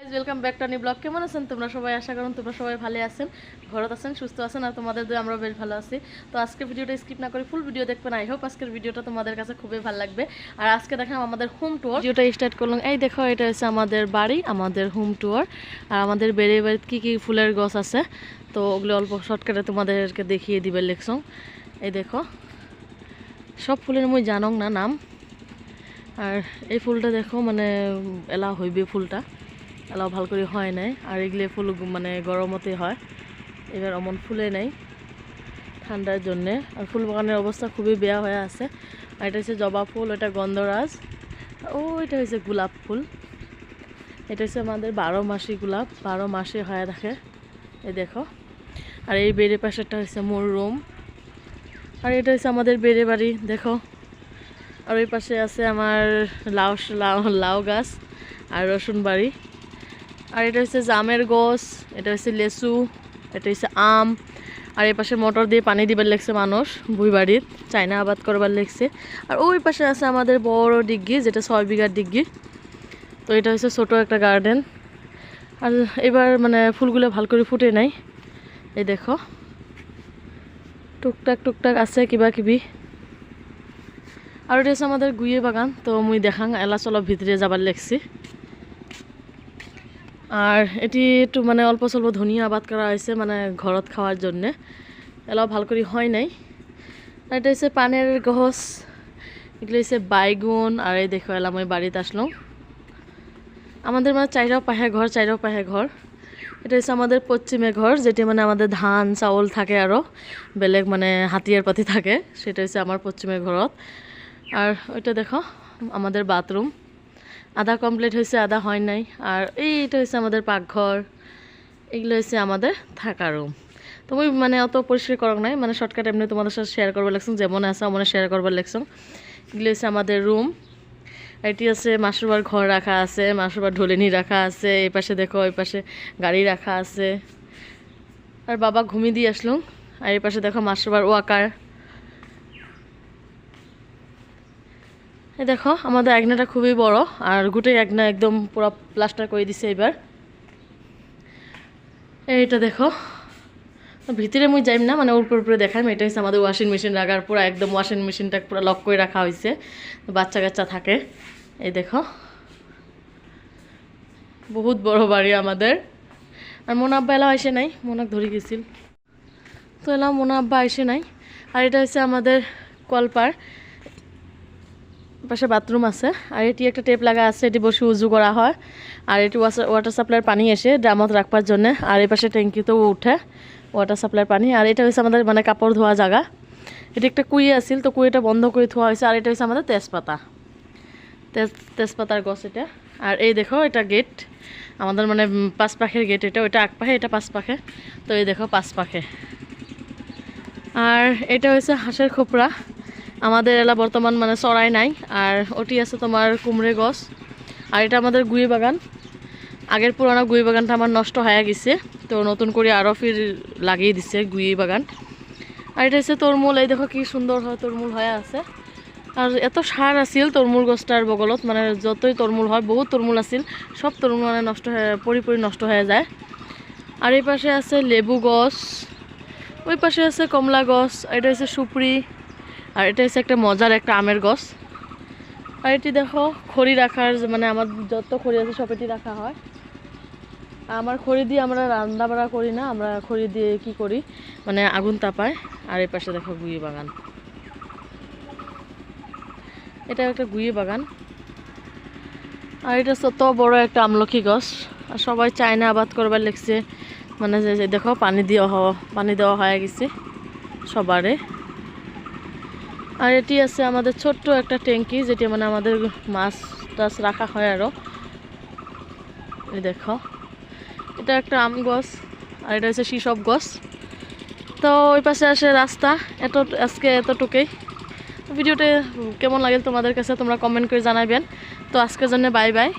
Welcome back to blog কেমন আছেন তোমরা সবাই? আশা করুন তোমরা সবাই ভালো আছেন, ঘরত আছেন, সুস্থ আছেন, আর তোমাদের দুই আমরা বেশ ভালো আছি। তো আজকে ভিডিওটা স্কিপ না করে ফুল ভিডিও দেখবেন। আই হোপ আজকের ভিডিওটা তোমাদের কাছে খুবই ভালো লাগবে। আর আজকে দেখাম আমাদের হোম টুয়ার ভিডিওটা স্টার্ট করলাম। এই দেখো, এটা হচ্ছে আমাদের বাড়ি, আমাদের হোম টুয়ার আর আমাদের বেড়ে বাড়িতে কী কী ফুলের গাছ আছে? তো ওগুলো অল্প শর্টকাটে তোমাদেরকে দেখিয়ে দিবে লেখসং। এই দেখো, সব ফুলের মই জানং না নাম। আর এই ফুলটা দেখো মানে এলা হইবে ফুলটা। এলাও ভালো করে হয় নাই, আর এগুলো ফুল মানে গরমতে হয়। এবার অমন ফুলে নাই ঠান্ডার জন্যে। আর ফুল বাগানের অবস্থা খুবই বেয়া হয়ে আছে। আর এটা হচ্ছে জবা ফুল, এটা গন্ধরাজ। ও, এটা হচ্ছে গোলাপ ফুল। এটা হচ্ছে আমাদের বারো মাসি গোলাপ, বারো মাসে হয়ে থাকে। এই দেখো। আর এই বেড়ে পাশেরটা হচ্ছে মোর রুম। আর এটা হচ্ছে আমাদের বেড়ে বাড়ি, দেখো। আর ওই পাশে আছে আমার লাউ লাউ লাউ গাছ আর রসুন বাড়ি। আর এটা হচ্ছে জামের গোছ এটা হচ্ছে লেচু, এটা হচ্ছে আম, আর এই পাশে মোটর দিয়ে পানি দিবার লেগছে মানুষ বুই বাড়ির চায়না আবাদ করবার লেগছে। আর ওই পাশে আছে আমাদের বড় ডিগ্গি যেটা ছয় বিঘার ডিগ্গি তো এটা হচ্ছে ছোট একটা গার্ডেন আর এবার মানে ফুলগুলো ভালো করে ফুটে নাই। এই দেখো। টুকটাক টুকটাক আছে কিবা কিবি। আর এটা হচ্ছে আমাদের গুয়ে বাগান, তো মুই দেখাং এলা চলপ ভিতরে যাবার লেগছি। আর এটি একটু মানে অল্প স্বল্প ধনিয়া আবাদ করা হয়েছে মানে ঘৰত খাওয়ার জন্যে। এলাও ভালো করে হয় নাই। এটা হচ্ছে পানের গছ এগুলো হচ্ছে বাইগুন, আর এই দেখো এলাম আমি বাড়িতে আসলাম। আমাদের মানে চাইরাও পাহে ঘর, চাইরাও পাহে ঘর। এটা হচ্ছে আমাদের পশ্চিমে ঘর, যেটি মানে আমাদের ধান, চাউল থাকে আরও বেলেগ মানে হাতিয়ার পাতি থাকে, সেটা হচ্ছে আমার পশ্চিমে ঘৰত আর ওইটা দেখো, আমাদের বাথরুম। আধা কমপ্লিট হয়েছে, আধা হয় নাই। আর এইটা হচ্ছে আমাদের পাকঘর, এগুলো হচ্ছে আমাদের থাকা রুম তুমি মানে অত পরিষ্কার করক নাই মানে শর্টকাট এমনি তোমাদের সাথে শেয়ার করবার লাগছো, যেমন আছে মনে শেয়ার করবার লাগছো। এগুলো হচ্ছে আমাদের রুম এটি আছে মাসুবার ঘর রাখা আছে মাসুবার ঢোলেনি রাখা আছে এই পাশে দেখো, ওই পাশে গাড়ি রাখা আছে। আর বাবা ঘুমিয়ে দিয়ে আসলো, আর এই পাশে দেখো মাসুবার ওয়াকার। এই দেখো, আমাদের একনাটা খুবই বড়, আর গোটেই একনা একদম পুরো প্লাস্টার করে দিছে এবার। এইটা দেখো, ভিতরে মুই যাইম না মানে উপরে উপরে দেখাম এটা হচ্ছে আমাদের ওয়াশিং মেশিন রাখার পুরো একদম ওয়াশিং মেশিনটা পুরো লক করে রাখা হয়েছে বাচ্চা কাচ্চা থাকে। এই দেখো, বহুত বড় বাড়ি আমাদের। আর মন আব্বা এলাও আসে নাই, মোনাক ধরে গেছিল। তো এলাও মনা আব্বা আসে নাই, আর এটা হচ্ছে আমাদের কলপার পাশে বাথরুম আছে। আর এটি একটা টেপ লাগা আছে, এটি বসে উজু করা হয়। আর এটি ওয়াটার সাপ্লাইয়ের পানি এসে ড্রামত রাখবার জন্য। আর এই পাশে ট্যাঙ্কিতেও উঠে ওয়াটার সাপ্লাইয়ের পানি। আর এটা হচ্ছে আমাদের মানে কাপড় ধোয়া জায়গা এটি একটা কুয়ে আছিল, তো কুয়েটা বন্ধ করে ধোয়া হয়েছে আর এটা হচ্ছে আমাদের তেজপাতা। তেজ, তেজপাতার গছ এটা। আর এই দেখো, এটা গেট। আমাদের মানে পাঁচ পাখের গেট এটা। ওইটা পাখে এটা পাঁচ পাখে তো এই দেখো পাঁচ পাখে আর এটা হচ্ছে হাঁসের খোপরা। আমাদের এলা বর্তমান মানে চড়াই নাই, আর ওটি আছে তোমার কুমড়ে গছ, আর এটা আমাদের গুই বাগান। আগের পুরানো গুই বাগানটা আমার নষ্ট হয়ে গেছে, তো নতুন করে আরও ফির লাগিয়ে দিছে গুই বাগান। আর এটা হচ্ছে তরমুল, এই দেখো কি সুন্দর হয়, তরমুল হয়ে আছে। আর এত সার আছিল তরমুল গছটার বগলত মানে যতই তরমুল হয়, বহুত তরমুল আছিল, সব তরমুল মানে নষ্ট হয়ে, পরি পরি নষ্ট হয়ে যায়। আর এই পাশে আছে লেবু গছ, ওই পাশে আছে কমলা গছ এটা হচ্ছে সুপুরি। আর এটা হচ্ছে একটা মজার একটা আমের গছ। আর এটি দেখো, খড়ি রাখার মানে আমার যত খড়ি আছে সব এটি রাখা হয়। আমার খড়ি দিয়ে আমরা রান্না বাড়া করি না, আমরা খড়ি দিয়ে কি করি? মানে আগুন তাপায়, আর এই পাশে দেখো গুই বাগান। এটা একটা গুই বাগান। আর এটা তত বড় একটা আমলখি গছ। আর সবাই চায়না আবাদ করবার লেগছে। মানে দেখো, পানি হওয়া পানি দেওয়া হয়ে গেছে সবারে। আর এটি আছে আমাদের ছোট্ট একটা ট্যাঙ্কি, যেটি মানে আমাদের মাছ টাছ রাখা হয় আরও এই দেখো, এটা একটা আম গছ আর এটা হচ্ছে সিসব গছ। তো ওই পাশে আসে রাস্তা, এত, আজকে এতটুকুই। ভিডিওটা কেমন লাগে তোমাদের কাছে তোমরা কমেন্ট করে জানাবেন। তো আজকের জন্য বাই বাই